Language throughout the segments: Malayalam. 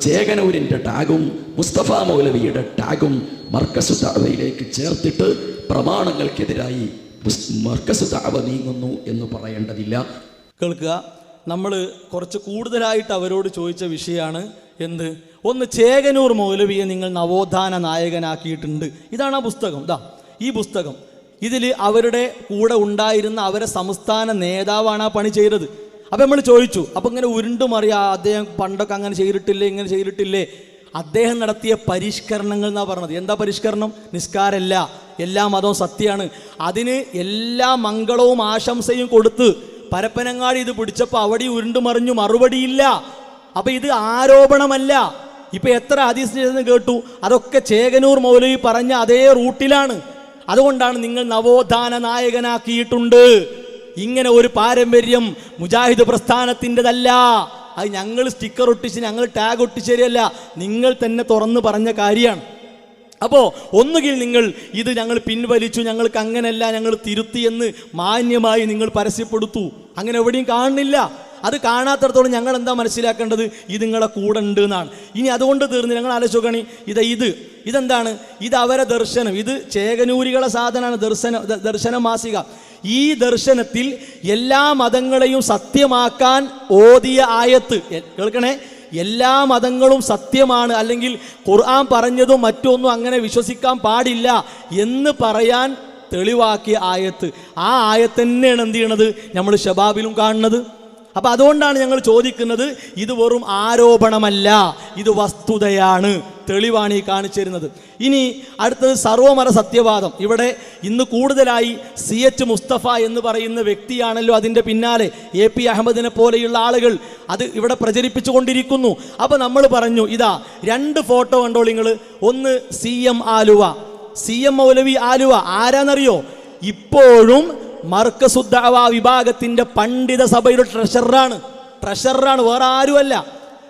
ചേകനൂരിന്റെ ടാഗും മുസ്തഫ മൗലവിയുടെ ടാഗും മർക്കസു താവയിലേക്ക് ചേർത്തിട്ട് പ്രമാണങ്ങൾക്കെതിരായി മർക്കസു താവ നീങ്ങുന്നു എന്ന് പറയേണ്ടതില്ല. കേൾക്കുക. നമ്മൾ കുറച്ച് കൂടുതലായിട്ട് അവരോട് ചോദിച്ച വിഷയമാണ് എന്ത്? ഒന്ന് ചേകനൂർ മൗലവിയെ നിങ്ങൾ നവോത്ഥാന നായകനാക്കിയിട്ടുണ്ട്. ഇതാണ് ആ പുസ്തകം. ഇതാ ഈ പുസ്തകം. ഇതിൽ അവരുടെ കൂടെ ഉണ്ടായിരുന്ന അവരെ സംസ്ഥാന നേതാവാണ് ആ പണി ചെയ്തത്. അപ്പം നമ്മൾ ചോദിച്ചു അപ്പം ഇങ്ങനെ ഉരുണ്ടുമറിയാം അദ്ദേഹം പണ്ടൊക്കെ അങ്ങനെ ചെയ്തിട്ടില്ലേ ഇങ്ങനെ ചെയ്തിട്ടില്ലേ? അദ്ദേഹം നടത്തിയ പരിഷ്കരണങ്ങൾ എന്നാ പറഞ്ഞത്? എന്താ പരിഷ്കരണം? നിസ്കാരമല്ല. എല്ലാ മതവും സത്യമാണ്. അതിന് എല്ലാ മംഗളവും ആശംസയും കൊടുത്ത് പരപ്പനങ്ങാടി ഇത് പിടിച്ചപ്പോൾ അവിടെ ഉരുണ്ടു മറിഞ്ഞു മറുപടിയില്ല. അപ്പൊ ഇത് ആരോപണമല്ല. ഇപ്പൊ എത്ര ഹദീസ് കേട്ടു? അതൊക്കെ ചേകനൂർ മൗലവി പറഞ്ഞ അതേ റൂട്ടിലാണ്. അതുകൊണ്ടാണ് നിങ്ങൾ നവോത്ഥാന നായകനാക്കിയിട്ടുണ്ട്. ഇങ്ങനെ ഒരു പാരമ്പര്യം മുജാഹിദ് പ്രസ്ഥാനത്തിന്റെതല്ല. അത് ഞങ്ങൾ സ്റ്റിക്കർ ഒട്ടിച്ച് ഞങ്ങൾ ടാഗ് ഒട്ടിച്ചേരിയല്ല നിങ്ങൾ തന്നെ തുറന്ന് പറഞ്ഞ കാര്യമാണ്. അപ്പോൾ ഒന്നുകിൽ നിങ്ങൾ ഇത് ഞങ്ങൾ പിൻവലിച്ചു ഞങ്ങൾക്ക് അങ്ങനെയല്ല ഞങ്ങൾ തിരുത്തി എന്ന് മാന്യമായി നിങ്ങൾ പരസ്യപ്പെടുത്തു. അങ്ങനെ എവിടെയും കാണുന്നില്ല. അത് കാണാത്തടത്തോളം ഞങ്ങൾ എന്താ മനസ്സിലാക്കേണ്ടത്? ഇത് നിങ്ങളെ കൂടെ ഉണ്ട് എന്നാണ് ഇനി അതുകൊണ്ട് തീർന്ന് ഞങ്ങൾ ആലോചിക്കണി ഇത് ഇത്. ഇതെന്താണ്? ഇത് അവരെ ദർശനം. ഇത് ചേകനൂരികളെ സാധനമാണ് ദർശന ദർശന മാസിക. ഈ ദർശനത്തിൽ എല്ലാ മതങ്ങളെയും സത്യമാക്കാൻ ഓതിയ ആയത്ത്. കേൾക്കണേ? എല്ലാ മതങ്ങളും സത്യമാണ്. അല്ലെങ്കിൽ ഖുർആൻ പറഞ്ഞതും മറ്റൊന്നും അങ്ങനെ വിശ്വസിക്കാൻ പാടില്ല എന്ന് പറയാൻ തെളിവാക്കിയ ആയത്ത്. ആ ആയത്ത് തന്നെയാണ് എന്ത് ചെയ്യണത്? നമ്മൾ ഷബാബിലും കാണുന്നത്. അപ്പൊ അതുകൊണ്ടാണ് ഞങ്ങൾ ചോദിക്കുന്നത് ഇത് വെറും ആരോപണമല്ല ഇത് വസ്തുതയാണ്. തെളിവാണ് ഈ കാണിച്ചു തരുന്നത്. ഇനി അടുത്തത് സർവമര സത്യവാദം. ഇവിടെ ഇന്ന് കൂടുതലായി സി എച്ച് മുസ്തഫ എന്ന് പറയുന്ന വ്യക്തിയാണല്ലോ അതിന്റെ പിന്നാലെ എ പി അഹമ്മദിനെ പോലെയുള്ള ആളുകൾ അത് ഇവിടെ പ്രചരിപ്പിച്ചുകൊണ്ടിരിക്കുന്നു. അപ്പോൾ നമ്മൾ പറഞ്ഞു ഇതാ രണ്ട് ഫോട്ടോ കണ്ടോ നിങ്ങൾ? ഒന്ന് C M Aluva. C M Moulavi Aluva. ആരാന്നറിയോ? ഇപ്പോഴും മർക്കസുദ്ദാവ വിഭാഗത്തിന്റെ പണ്ഡിത സഭയുടെ ട്രഷറാണ് ട്രഷറാണ് വേറെ ആരുമല്ല.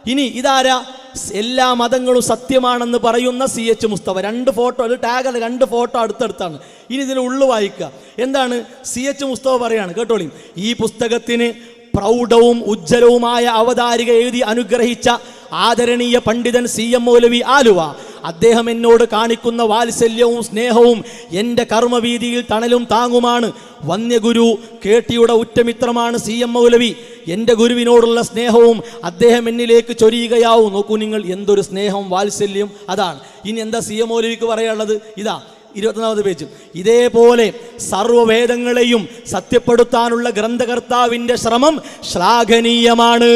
ഇനി ഇതാരാ? എല്ലാ മതങ്ങളും സത്യമാണെന്ന് പറയുന്ന സി എച്ച് മുസ്തഫ. രണ്ട് ഫോട്ടോ ഒരു ടാഗ് രണ്ട് ഫോട്ടോ അടുത്തടുത്താണ്. ഇനി ഇതിന് ഉള്ളു വായിക്കുക. എന്താണ്? സി എച്ച് മുസ്തഫ പറയാണ് കേട്ടോളി. ഈ പുസ്തകത്തിന് പ്രൗഢവും ഉജ്ജ്വലവുമായ അവതാരിക എഴുതി അനുഗ്രഹിച്ച ആദരണീയ പണ്ഡിതൻ സി എം മൗലവി ആലുവ. അദ്ദേഹം എന്നോട് കാണിക്കുന്ന വാത്സല്യവും സ്നേഹവും എന്റെ കർമ്മവീതിയിൽ തണലും താങ്ങുമാണ്. വന്യഗുരു കേട്ടിയുടെ ഉറ്റമിത്രമാണ് സി എം മൗലവി. എന്റെ ഗുരുവിനോടുള്ള സ്നേഹവും അദ്ദേഹം എന്നിലേക്ക് ചൊരിയുകയാവും. നോക്കൂ നിങ്ങൾ എന്തൊരു സ്നേഹം വാത്സല്യം അതാണ്. ഇനി എന്താ സി എം മൗലവിക്ക് പറയാനുള്ളത്? ഇതാ ഇരുപത്തൊന്നാമത് പേജ്. ഇതേപോലെ സർവവേദങ്ങളെയും സത്യപ്പെടുത്താനുള്ള ഗ്രന്ഥകർത്താവിന്റെ ശ്രമം ശ്ലാഘനീയമാണ്.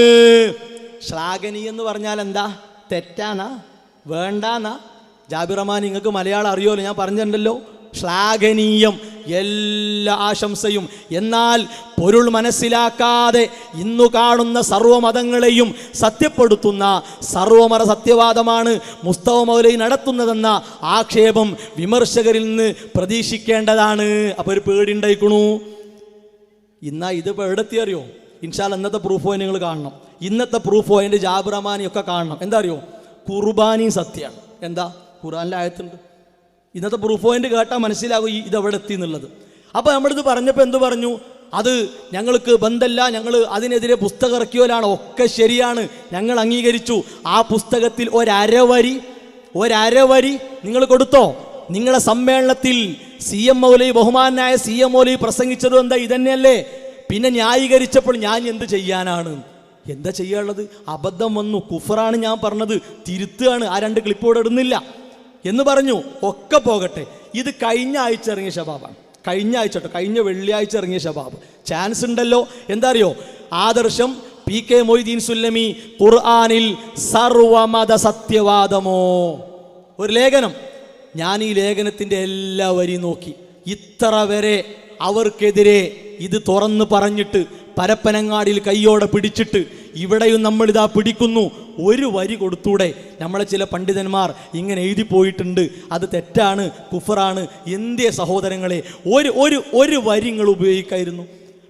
ശ്ലാഘനീയം എന്ന് പറഞ്ഞാൽ എന്താ? തെറ്റാന്നാ വേണ്ടാന്നാ. ജാബിർ റഹ്മാൻ നിങ്ങൾക്ക് മലയാളം അറിയുമല്ലോ ഞാൻ പറഞ്ഞിട്ടുണ്ടല്ലോ. ശ്ലാഘനീയം എല്ലാ ആശംസയും. എന്നാൽ പൊരുൾ മനസ്സിലാക്കാതെ ഇന്നു കാണുന്ന സർവമതങ്ങളെയും സത്യപ്പെടുത്തുന്ന സർവമത സത്യവാദമാണ് മുസ്തവ മൗലൈ നടത്തുന്നതെന്ന ആക്ഷേപം വിമർശകരിൽ നിന്ന് പ്രതീക്ഷിക്കേണ്ടതാണ്. അപ്പോൾ ഒരു പേടിണ്ടായിക്കണു ഇന്നാ ഇത് ഇപ്പോൾ എവിടെത്തി അറിയോ? ഇൻഷാൽ ഇന്നത്തെ പ്രൂഫ് പോയിന്റ് നിങ്ങൾ കാണണം. ഇന്നത്തെ പ്രൂഫ് പോയിന്റ് ജാബിറമാനി ഒക്കെ കാണണം. എന്താ അറിയോ? കുർബാനി സത്യമാണ് എന്താ? ഖുറാനിലെ ആയത്തുണ്ട്. ഇന്നത്തെ പ്രൂഫ് പോയിന്റ് കേട്ടാൽ മനസ്സിലാകും ഈ ഇത് എവിടെ എത്തി എന്നുള്ളത്. അപ്പോൾ നമ്മളിത് പറഞ്ഞപ്പോൾ എന്ത് പറഞ്ഞു? അത് ഞങ്ങൾക്ക് ബന്ധമല്ല ഞങ്ങൾ അതിനെതിരെ പുസ്തകം ഇറക്കിയോലാണ് ഒക്കെ ശരിയാണ്. ഞങ്ങൾ അംഗീകരിച്ചു. ആ പുസ്തകത്തിൽ ഒരരവരി ഒരരവരി നിങ്ങൾ കൊടുത്തോ? നിങ്ങളെ സമ്മേളനത്തിൽ സി എം മൗലി ബഹുമാനായ സി എം മൗലി പ്രസംഗിച്ചതും എന്താ? ഇതന്നെയല്ലേ? പിന്നെ ന്യായീകരിച്ചപ്പോൾ ഞാൻ എന്ത് ചെയ്യാനാണ്? എന്താ ചെയ്യാനുള്ളത്? അബദ്ധം വന്നു. കുഫറാണ് ഞാൻ പറഞ്ഞത്. തിരുത്തുകയാണ്. ആ രണ്ട് ക്ലിപ്പോടെ ഇടുന്നില്ല. എന്ന് പറഞ്ഞു ഒക്കെ പോകട്ടെ. ഇത് കഴിഞ്ഞ ആഴ്ച ഇറങ്ങിയ ശബാബാണ്. കഴിഞ്ഞ ആഴ്ച കേട്ടോ. കഴിഞ്ഞ വെള്ളിയാഴ്ച ഇറങ്ങിയ ശബാബ്. ചാൻസ് ഉണ്ടല്ലോ. എന്താ അറിയോ? ആദർശം പി കെ മൊയ്തീൻ സുല്ലമി ഖുർആാനിൽ സർവമത സത്യവാദമോ? ഒരു ലേഖനം. ഞാൻ ഈ ലേഖനത്തിന്റെ എല്ലാ വരി നോക്കി. ഇത്ര വരെ അവർക്കെതിരെ ഇത് തുറന്ന് പറഞ്ഞിട്ട് പരപ്പനങ്ങാടിയിൽ കൈയോടെ പിടിച്ചിട്ട് ഇവിടെയും നമ്മളിതാ പിടിക്കുന്നു. ഒരു വരി കൊടുത്തൂടെ. നമ്മളെ ചില പണ്ഡിതന്മാർ ഇങ്ങനെ എഴുതി പോയിട്ടുണ്ട്. അത് തെറ്റാണ് കുഫറാണ്. എന്തിയ സഹോദരങ്ങളെ ഒരു ഒരു ഒരു വരി നിങ്ങൾ ഉപയോഗിക്കായിരുന്നു.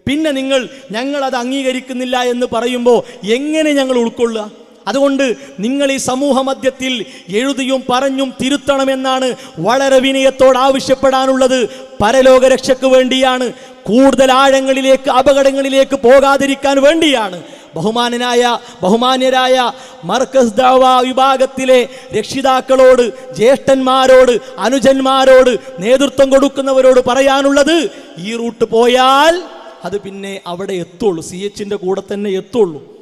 പിന്നെ നിങ്ങൾ ഞങ്ങൾ അത് അംഗീകരിക്കുന്നില്ല എന്ന് പറയുമ്പോൾ എങ്ങനെ ഞങ്ങൾ ഉൾക്കൊള്ളുക? അതുകൊണ്ട് നിങ്ങൾ ഈ സമൂഹ മധ്യത്തിൽ എഴുതിയും പറഞ്ഞും തിരുത്തണമെന്നാണ് വളരെ വിനയത്തോട് ആവശ്യപ്പെടാനുള്ളത്. പരലോക രക്ഷയ്ക്ക് വേണ്ടിയാണ്. കൂടുതൽ ആഴങ്ങളിലേക്ക് അപകടങ്ങളിലേക്ക് പോകാതിരിക്കാൻ വേണ്ടിയാണ്. ബഹുമാനനായ ബഹുമാന്യരായ മർക്കസ് ദാവ വിഭാഗത്തിലെ രക്ഷിതാക്കളോട് ജ്യേഷ്ഠന്മാരോട് അനുജന്മാരോട് നേതൃത്വം കൊടുക്കുന്നവരോട് പറയാനുള്ളത് ഈ റൂട്ട് പോയാൽ അത് പിന്നെ അവിടെ എത്തുള്ളൂ. സി എച്ചിന്റെ കൂടെ തന്നെ എത്തുള്ളൂ.